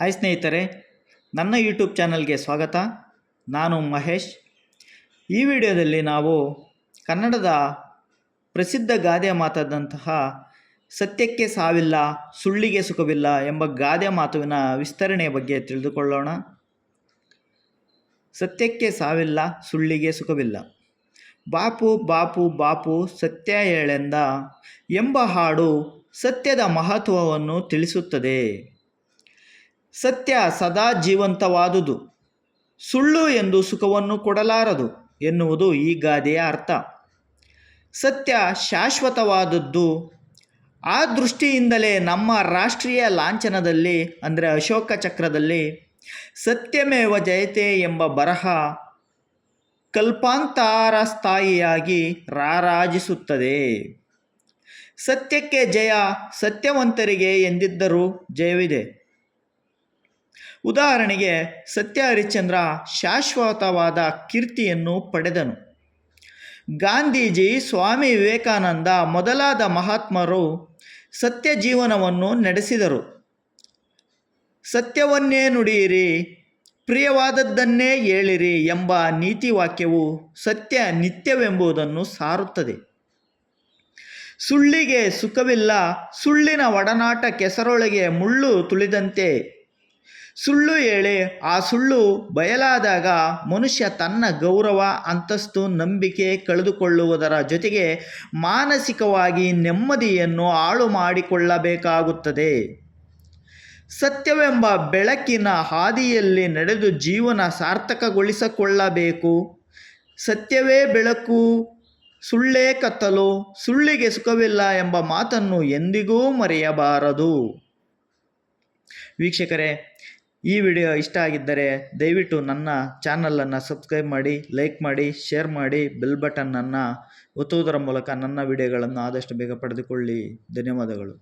Hi ಸ್ನೇಹಿತರೆ, ನನ್ನ YouTube ಚಾನಲ್ಗೆ ಸ್ವಾಗತ. ನಾನು ಮಹೇಶ್. ಈ ವಿಡಿಯೋದಲ್ಲಿ ನಾವು ಕನ್ನಡದ ಪ್ರಸಿದ್ಧ ಗಾದೆ ಮಾತಾದಂತಹ ಸತ್ಯಕ್ಕೆ ಸಾವಿಲ್ಲ, ಸುಳ್ಳಿಗೆ ಸುಖವಿಲ್ಲ ಎಂಬ ಗಾದೆ ಮಾತುವಿನ ವಿಸ್ತರಣೆಯ ಬಗ್ಗೆ ತಿಳಿದುಕೊಳ್ಳೋಣ. ಸತ್ಯಕ್ಕೆ ಸಾವಿಲ್ಲ, ಸುಳ್ಳಿಗೆ ಸುಖವಿಲ್ಲ. ಬಾಪು ಬಾಪು ಬಾಪು, ಸತ್ಯ ಹೇಳೆಂದ ಎಂಬ ಹಾಡು ಸತ್ಯದ ಮಹತ್ವವನ್ನು ತಿಳಿಸುತ್ತದೆ. ಸತ್ಯ ಸದಾ ಜೀವಂತವಾದುದು. ಸುಳ್ಳು ಎಂದು ಸುಖವನ್ನು ಕೊಡಲಾರದು ಎನ್ನುವುದು ಈ ಗಾದೆಯ ಅರ್ಥ. ಸತ್ಯ ಶಾಶ್ವತವಾದದ್ದು. ಆ ದೃಷ್ಟಿಯಿಂದಲೇ ನಮ್ಮ ರಾಷ್ಟ್ರೀಯ ಲಾಂಛನದಲ್ಲಿ, ಅಂದರೆ ಅಶೋಕ ಚಕ್ರದಲ್ಲಿ, ಸತ್ಯಮೇವ ಜಯತೆ ಎಂಬ ಬರಹ ಕಲ್ಪಾಂತರ ಸ್ಥಾಯಿಯಾಗಿ ರಾರಾಜಿಸುತ್ತದೆ. ಸತ್ಯಕ್ಕೆ ಜಯ ಸತ್ಯವಂತರಿಗೆ ಎಂದಿದ್ದರೂ ಜಯವಿದೆ. ಉದಾಹರಣೆಗೆ ಸತ್ಯ ಹರಿಶ್ಚಂದ್ರ ಶಾಶ್ವತವಾದ ಕೀರ್ತಿಯನ್ನು ಪಡೆದನು. ಗಾಂಧೀಜಿ ಸ್ವಾಮಿ ವಿವೇಕಾನಂದ ಮೊದಲಾದ ಮಹಾತ್ಮರು ಸತ್ಯ ಜೀವನವನ್ನು ನಡೆಸಿದರು. ಸತ್ಯವನ್ನೇ ನುಡಿಯಿರಿ, ಪ್ರಿಯವಾದದ್ದನ್ನೇ ಹೇಳಿರಿ ಎಂಬ ನೀತಿವಾಕ್ಯವು ಸತ್ಯ ನಿತ್ಯವೆಂಬುದನ್ನು ಸಾರುತ್ತದೆ. ಸುಳ್ಳಿಗೆ ಸುಖವಿಲ್ಲ, ಸುಳ್ಳಿನ ಒಡನಾಟ ಕೆಸರೊಳಗೆ ಮುಳ್ಳು ತುಳಿದಂತೆ ಸುಳ್ಳು ಹೇಳಿ ಆ ಸುಳ್ಳು ಬಯಲಾದಾಗ ಮನುಷ್ಯ ತನ್ನ ಗೌರವ, ಅಂತಸ್ತು, ನಂಬಿಕೆ ಕಳೆದುಕೊಳ್ಳುವುದರ ಜೊತೆಗೆ ಮಾನಸಿಕವಾಗಿ ನೆಮ್ಮದಿಯನ್ನು ಹಾಳು ಮಾಡಿಕೊಳ್ಳಬೇಕಾಗುತ್ತದೆ. ಸತ್ಯವೆಂಬ ಬೆಳಕಿನ ಹಾದಿಯಲ್ಲಿ ನಡೆದು ಜೀವನ ಸಾರ್ಥಕಗೊಳಿಸಿಕೊಳ್ಳಬೇಕು. ಸತ್ಯವೇ ಬೆಳಕು, ಸುಳ್ಳೇ ಕತ್ತಲು, ಸುಳ್ಳಿಗೆ ಸುಖವಿಲ್ಲ ಎಂಬ ಮಾತನ್ನು ಎಂದಿಗೂ ಮರೆಯಬಾರದು. ವೀಕ್ಷಕರೇ, ಈ ವಿಡಿಯೋ ಇಷ್ಟ ಆಗಿದ್ದರೆ ದಯವಿಟ್ಟು ನನ್ನ ಚಾನಲನ್ನು ಸಬ್ಸ್ಕ್ರೈಬ್ ಮಾಡಿ, ಲೈಕ್ ಮಾಡಿ, ಶೇರ್ ಮಾಡಿ, ಬೆಲ್ ಬಟನ್ನನ್ನು ಒತ್ತುವುದರ ಮೂಲಕ ನನ್ನ ವಿಡಿಯೋಗಳನ್ನು ಆದಷ್ಟು ಬೇಗ ಪಡೆದುಕೊಳ್ಳಿ. ಧನ್ಯವಾದಗಳು.